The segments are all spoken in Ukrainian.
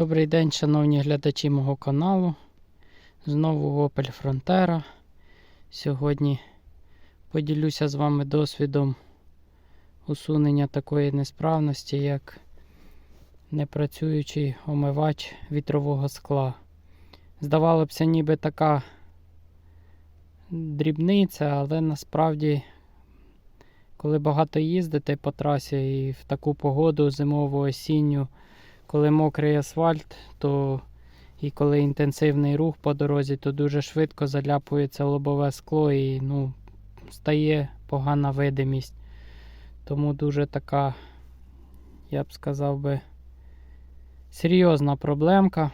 Добрий день, шановні глядачі мого каналу. Знову Opel Frontera. Сьогодні поділюся з вами досвідом усунення такої несправності, як непрацюючий омивач вітрового скла. Здавалося ніби така дрібниця, але насправді, коли багато їздите по трасі і в таку погоду зимову осінню, коли мокрий асфальт, то і коли інтенсивний рух по дорозі, то дуже швидко заляпується лобове скло і ну, стає погана видимість. Тому дуже така, я б сказав би, серйозна проблемка.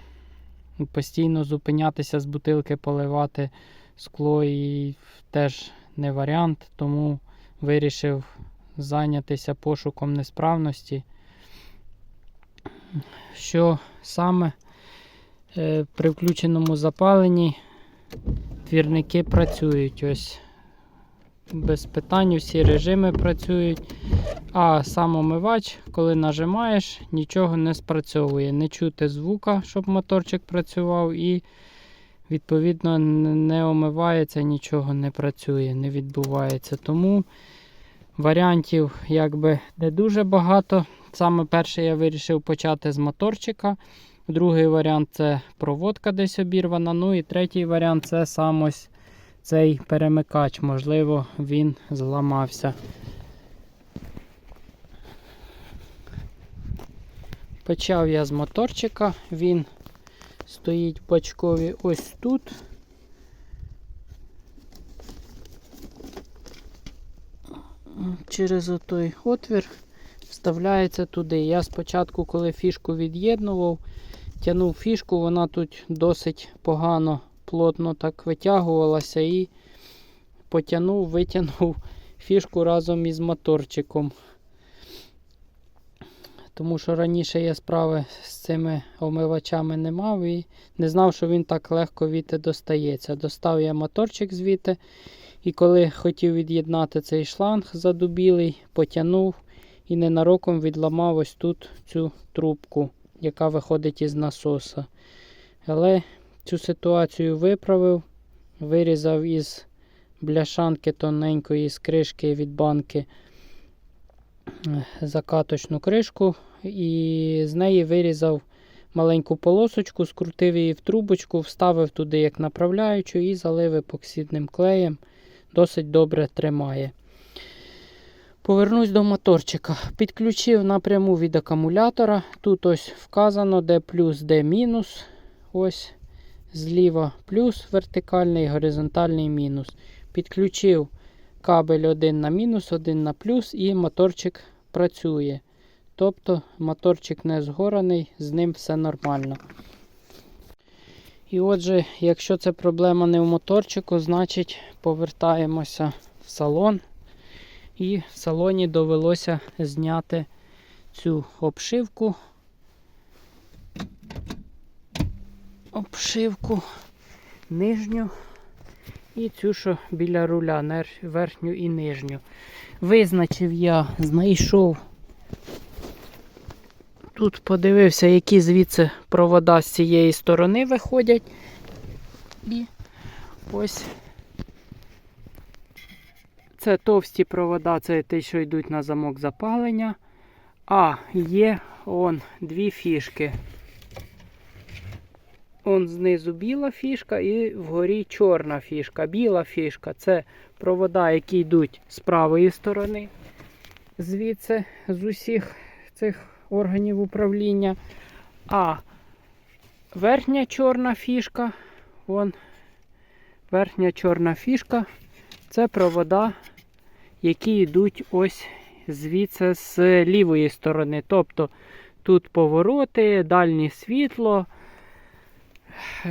Постійно зупинятися з бутилки, поливати скло і теж не варіант, тому вирішив зайнятися пошуком несправності. Що саме е, при включеному запаленні двірники працюють. Ось без питань всі режими працюють. А сам омивач, коли нажимаєш, нічого не спрацьовує. Не чути звука, щоб моторчик працював, і відповідно не омивається, нічого не працює, не відбувається. Тому варіантів якби не дуже багато. Саме перше я вирішив почати з моторчика. Другий варіант це проводка десь обірвана. Ну і третій варіант це сам ось цей перемикач. Можливо, він зламався. Почав я з моторчика, він стоїть в ось тут. Через отой отвір вставляється туди. Я спочатку, коли фішку від'єднував, тягнув фішку, вона тут досить погано, плотно так витягувалася і потягнув, витягнув фішку разом із моторчиком. Тому що раніше я справи з цими омивачами не мав і не знав, що він так легко відти достається. Достав я моторчик звідти, і коли хотів від'єднати цей шланг задубілий, потягнув і ненароком відламав ось тут цю трубку, яка виходить із насоса. Але цю ситуацію виправив, вирізав із бляшанки тоненької з кришки від банки е, закаточну кришку і з неї вирізав маленьку полосочку, скрутив її в трубочку, вставив туди як направляючу і залив епоксидним клеєм. Досить добре тримає. Повернусь до моторчика. Підключив напряму від акумулятора. Тут ось вказано, де плюс, де мінус. Ось зліва плюс вертикальний, горизонтальний мінус. Підключив кабель один на мінус, один на плюс, і моторчик працює. Тобто моторчик не згораний, з ним все нормально. І отже, якщо це проблема не в моторчику, значить повертаємося в салон. І в салоні довелося зняти цю обшивку. Обшивку нижню і цю, що біля руля, верхню і нижню. Визначив я, знайшов. Тут подивився, які звідси провода з цієї сторони виходять. І ось це товсті провода, це ті, що йдуть на замок запалення. А є он дві фішки. Он знизу біла фішка і вгорі чорна фішка. Біла фішка це провода, які йдуть з правої сторони, звідси з усіх цих органів управління. А верхня чорна фішка, вон верхня чорна фішка це провода, які йдуть ось звідси з лівої сторони. Тобто тут повороти, дальнє світло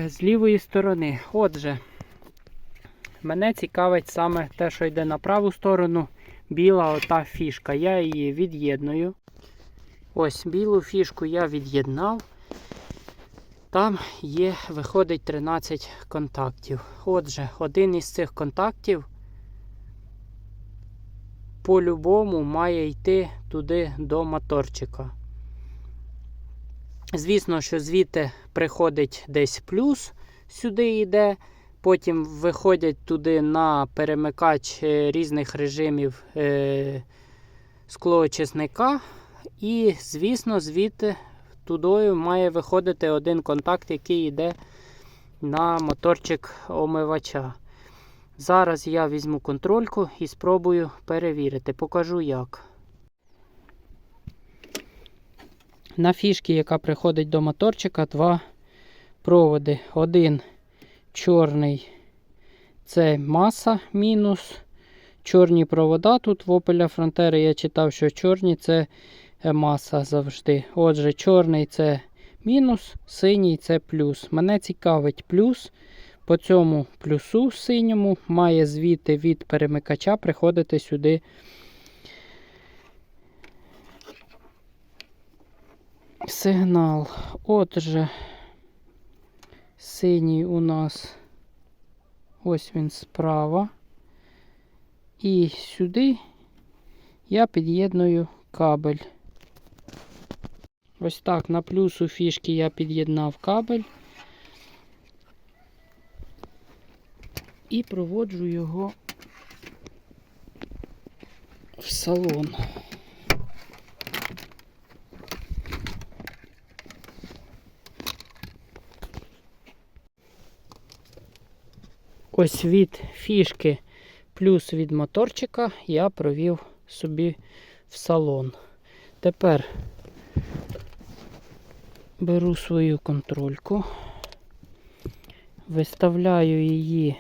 з лівої сторони. Отже, мене цікавить саме те, що йде на праву сторону, біла ота фішка. Я її від'єдную. Ось білу фішку я від'єднав. Там є, виходить 13 контактів. Отже, один із цих контактів по-любому має йти туди до моторчика. Звісно, що звідти приходить десь плюс, сюди йде. Потім виходять туди на перемикач е, різних режимів е, склоочисника. І, звісно, звідти тудою має виходити один контакт, який йде на моторчик омивача. Зараз я візьму контрольку і спробую перевірити. Покажу як. На фішки, яка приходить до моторчика, два проводи. Один чорний це маса мінус. Чорні провода тут в Opel Frontera я читав, що чорні це маса завжди. Отже, чорний це мінус, синій це плюс. Мене цікавить плюс. По цьому плюсу синьому має звідти від перемикача приходити сюди сигнал. Отже, синій у нас ось він справа. І сюди я під'єдную кабель. Ось так, на плюсу фішки я під'єднав кабель. І проводжу його в салон. Ось від фішки плюс від моторчика я провів собі в салон. Тепер беру свою контрольку, виставляю її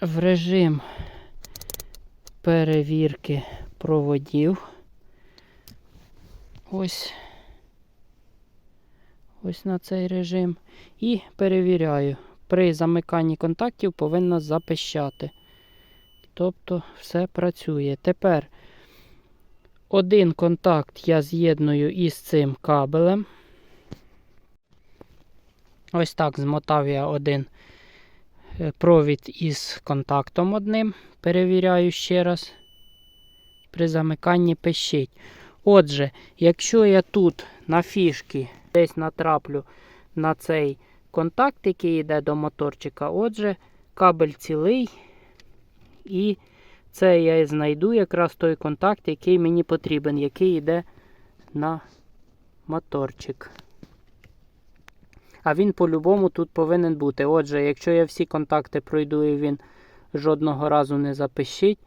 в режим перевірки проводів. Ось ось на цей режим. І перевіряю. При замиканні контактів повинна запищати. Тобто все працює. Тепер один контакт я з'єдную із цим кабелем. Ось так змотав я один провід із контактом одним. Перевіряю ще раз. При замиканні пищить. Отже, якщо я тут на фішки десь натраплю на цей контакт, який йде до моторчика, отже, кабель цілий. І це я знайду якраз той контакт, який мені потрібен, який йде на моторчик. А він по-любому тут повинен бути. Отже, якщо я всі контакти пройду і він жодного разу не запищить,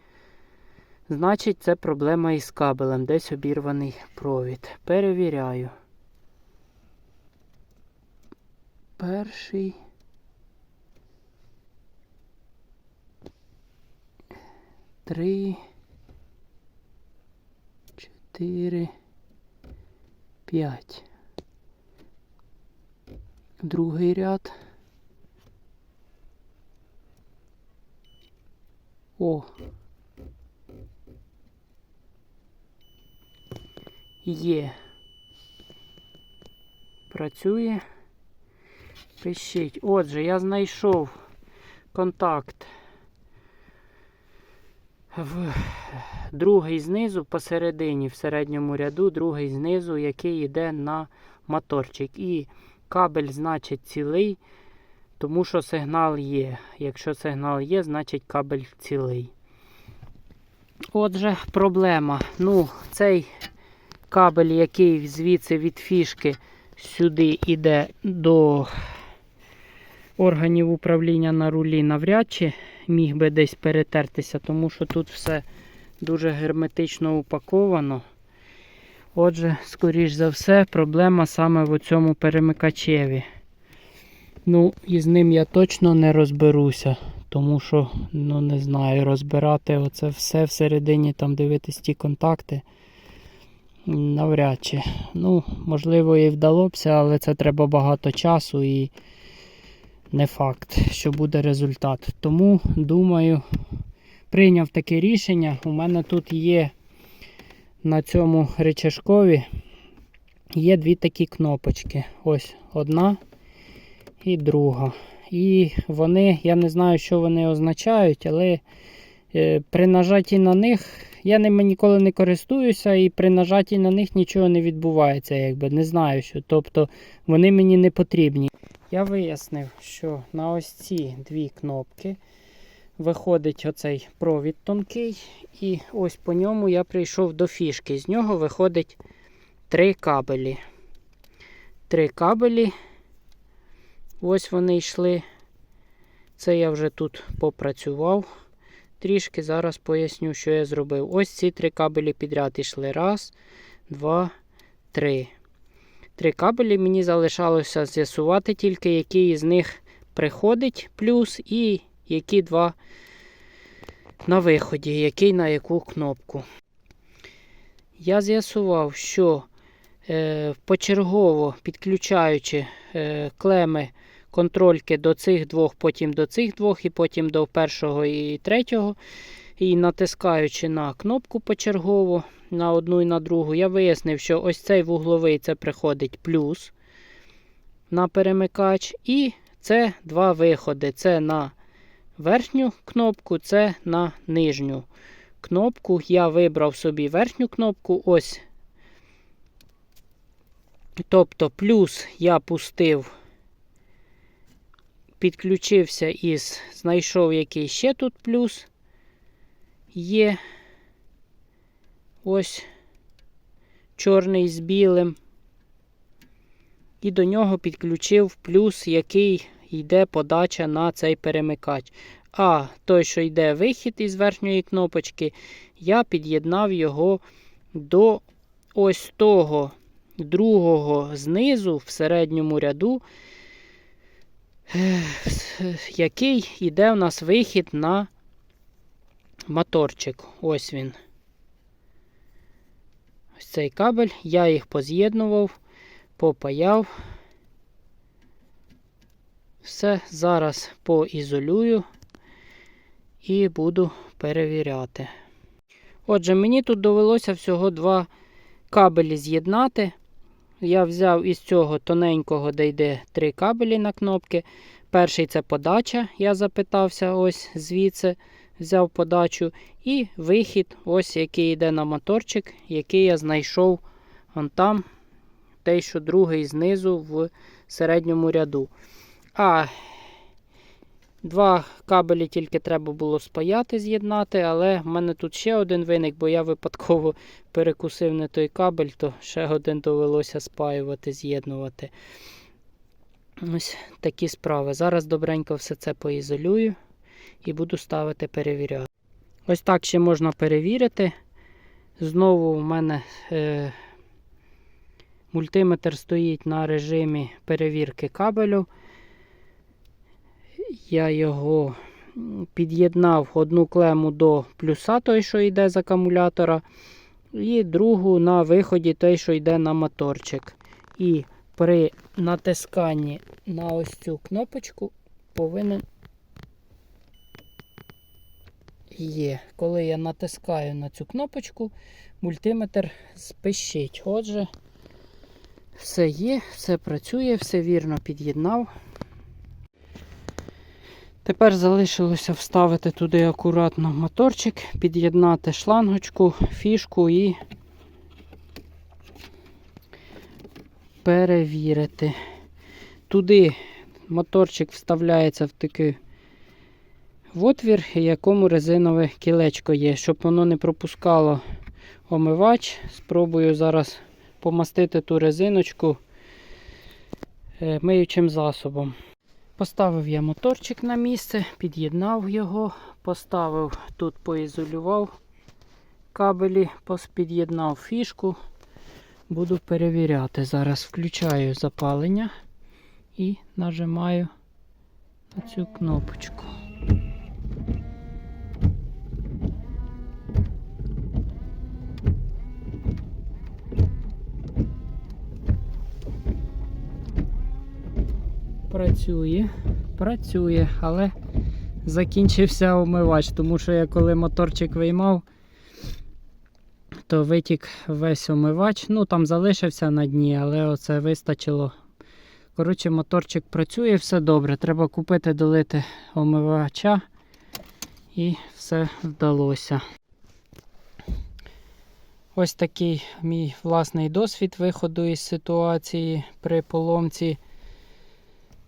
значить це проблема із кабелем, десь обірваний провід. Перевіряю. Перший. Три. Чотири. П'ять. Другий ряд. О. Є. Працює. Пишіть. Отже, я знайшов контакт в другий знизу посередині, в середньому ряду, другий знизу, який йде на моторчик. І кабель, значить, цілий, тому що сигнал є. Якщо сигнал є, значить кабель цілий. Отже, проблема. Ну, цей кабель, який звідси від фішки сюди йде до органів управління на рулі, навряд чи міг би десь перетертися, тому що тут все дуже герметично упаковано. Отже, скоріш за все, проблема саме в цьому перемикачеві. Ну, і з ним я точно не розберуся, тому що, ну не знаю, розбирати оце все всередині, там дивитись ті контакти. Навряд чи. Ну, можливо, і вдалося, але це треба багато часу і не факт, що буде результат. Тому, думаю, прийняв таке рішення. У мене тут є на цьому речашкові є дві такі кнопочки. Ось одна і друга. І вони, я не знаю, що вони означають, але Е, При нажатті на них я ними ніколи не користуюся, і при нажатті на них нічого не відбувається, якби не знаю що. Тобто вони мені не потрібні. Я вияснив, що на ось ці дві кнопки виходить оцей провід тонкий, і ось по ньому я прийшов до фішки. З нього виходить три кабелі. Три кабелі. Ось вони йшли. Це я вже тут попрацював. Трішки зараз поясню, що я зробив. Ось ці три кабелі підряд йшли. Раз, два, три. Три кабелі мені залишалося з'ясувати тільки, який із них приходить плюс, і які два на виході, який на яку кнопку. Я з'ясував, що е, почергово підключаючи е, клеми контрольки до цих двох, потім до цих двох, і потім до першого і третього. І натискаючи на кнопку почергово на одну і на другу, я вияснив, що ось цей вугловий це приходить плюс на перемикач. І це два виходи. Це на верхню кнопку, це на нижню кнопку. Я вибрав собі верхню кнопку. Ось. Тобто плюс я пустив підключився із, знайшов який ще тут плюс є. Ось чорний з білим. І до нього підключив плюс, який йде подача на цей перемикач. А той, що йде вихід із верхньої кнопочки, я під'єднав його до ось того другого знизу в середньому ряду який йде у нас вихід на моторчик. Ось він. Ось цей кабель. Я їх поз'єднував, попаяв. Все, зараз поізолюю і буду перевіряти. Отже, мені тут довелося всього два кабелі з'єднати. Я взяв із цього тоненького, де йде три кабелі на кнопки. Перший це подача, я запитався, ось звідси взяв подачу. І вихід, ось який йде на моторчик, який я знайшов вон там, той, що другий знизу в середньому ряду. А Два кабелі тільки треба було спаяти, з'єднати, але в мене тут ще один виник, бо я випадково перекусив не той кабель, то ще один довелося спаювати, з'єднувати. Ось такі справи. Зараз добренько все це поізолюю і буду ставити перевіряти. Ось так ще можна перевірити. Знову у мене е, мультиметр стоїть на режимі перевірки кабелю я його під'єднав одну клему до плюса, той, що йде з акумулятора, і другу на виході той, що йде на моторчик. І при натисканні на ось цю кнопочку повинен є. Коли я натискаю на цю кнопочку, мультиметр спищить. Отже, все є, все працює, все вірно під'єднав. Тепер залишилося вставити туди акуратно моторчик, під'єднати шлангочку, фішку і перевірити. Туди моторчик вставляється в такий отвір, в якому резинове кілечко є, щоб воно не пропускало омивач. Спробую зараз помастити ту резиночку е, миючим засобом. Поставив я моторчик на місце, під'єднав його, поставив тут, поізолював кабелі, під'єднав фішку. Буду перевіряти. Зараз включаю запалення і нажимаю на цю кнопочку. Працює, працює, але закінчився омивач, тому що я коли моторчик виймав, то витік весь омивач. Ну там залишився на дні, але оце вистачило. Коротше, моторчик працює, все добре. Треба купити долити омивача І все вдалося. Ось такий мій власний досвід виходу із ситуації при поломці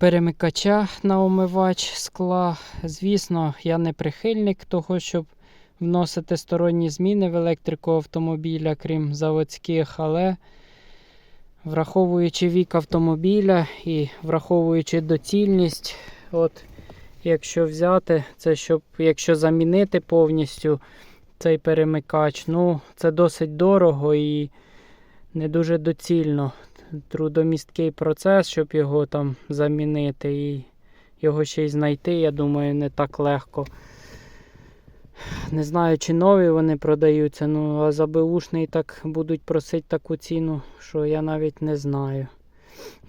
перемикача на омивач скла. Звісно, я не прихильник того, щоб вносити сторонні зміни в електрику автомобіля, крім заводських, але враховуючи вік автомобіля і враховуючи доцільність, от якщо взяти це, щоб якщо замінити повністю цей перемикач, ну це досить дорого і не дуже доцільно. Трудомісткий процес, щоб його там замінити, і його ще й знайти, я думаю, не так легко. Не знаю, чи нові вони продаються, ну а за беушний так будуть просити таку ціну, що я навіть не знаю.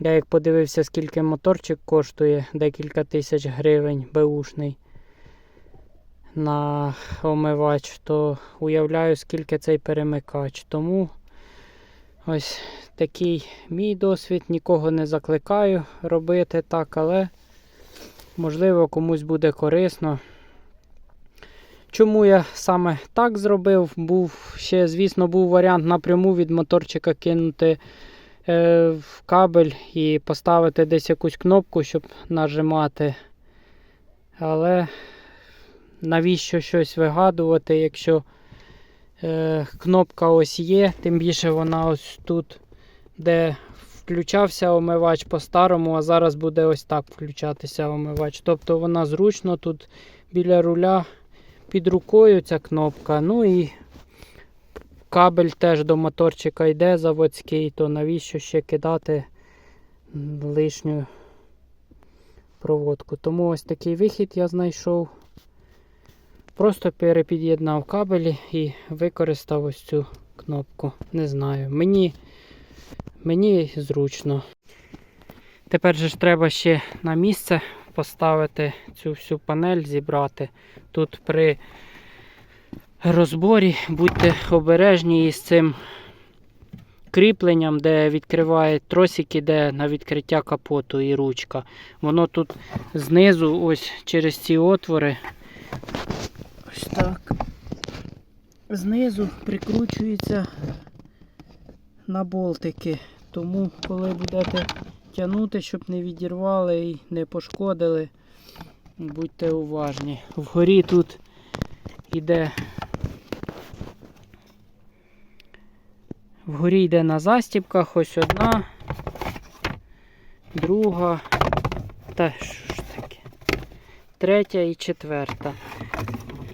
Я як подивився, скільки моторчик коштує, декілька тисяч гривень беушний на омивач, то уявляю, скільки цей перемикач. Тому ось такий мій досвід. Нікого не закликаю робити так, але можливо комусь буде корисно. Чому я саме так зробив? Був ще, звісно, був варіант напряму від моторчика кинути е, в кабель і поставити десь якусь кнопку, щоб нажимати. Але навіщо щось вигадувати, якщо кнопка ось є, тим більше вона ось тут, де включався омивач по-старому, а зараз буде ось так включатися омивач. Тобто вона зручно тут біля руля під рукою ця кнопка. Ну і кабель теж до моторчика йде заводський, то навіщо ще кидати лишню проводку. Тому ось такий вихід я знайшов. Просто перепід'єднав кабелі і використав ось цю кнопку. Не знаю. Мені, мені зручно. Тепер же ж треба ще на місце поставити цю всю панель, зібрати. Тут при розборі будьте обережні із цим кріпленням, де відкриває тросик, іде на відкриття капоту і ручка. Воно тут знизу, ось через ці отвори. Ось так. Знизу прикручується на болтики. Тому, коли будете тягнути, щоб не відірвали і не пошкодили, будьте уважні. Вгорі тут йде. Вгорі йде на застіпках ось одна, друга та що ж таке? Третя і четверта.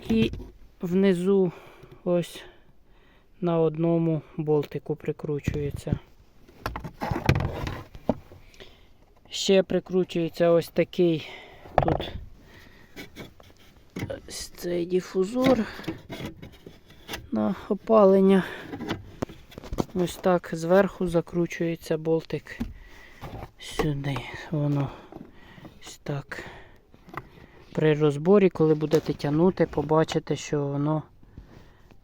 І внизу ось на одному болтику прикручується. Ще прикручується ось такий тут ось цей дифузор на опалення. Ось так зверху закручується болтик сюди. Воно ось так. При розборі, коли будете тягнути, побачите, що воно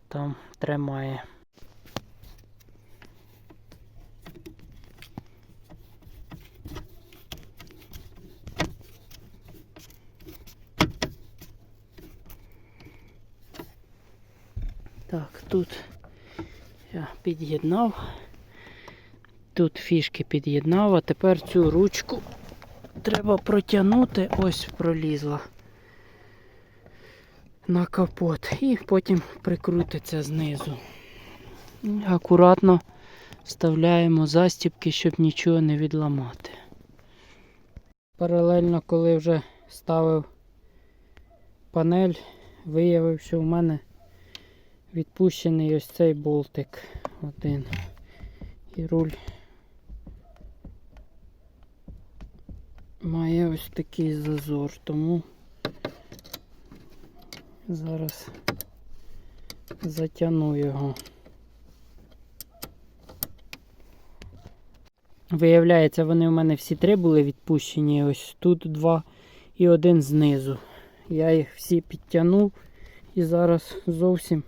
там тримає. Так, тут я під'єднав. Тут фішки під'єднав, а тепер цю ручку треба протягнути, ось пролізла на капот і потім прикрутиться знизу. Акуратно вставляємо застібки, щоб нічого не відламати. Паралельно, коли вже ставив панель, виявив, що в мене відпущений ось цей болтик один. І руль має ось такий зазор, тому зараз затягну його. Виявляється, вони у мене всі три були відпущені. Ось тут два і один знизу. Я їх всі підтягнув і зараз зовсім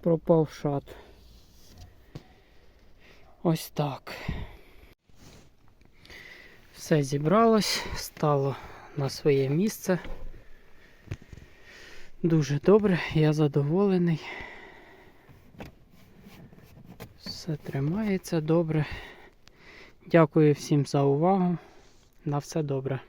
пропав шат. Ось так. Все зібралось, стало на своє місце. Дуже добре, я задоволений. Все тримається добре. Дякую всім за увагу. На все добре.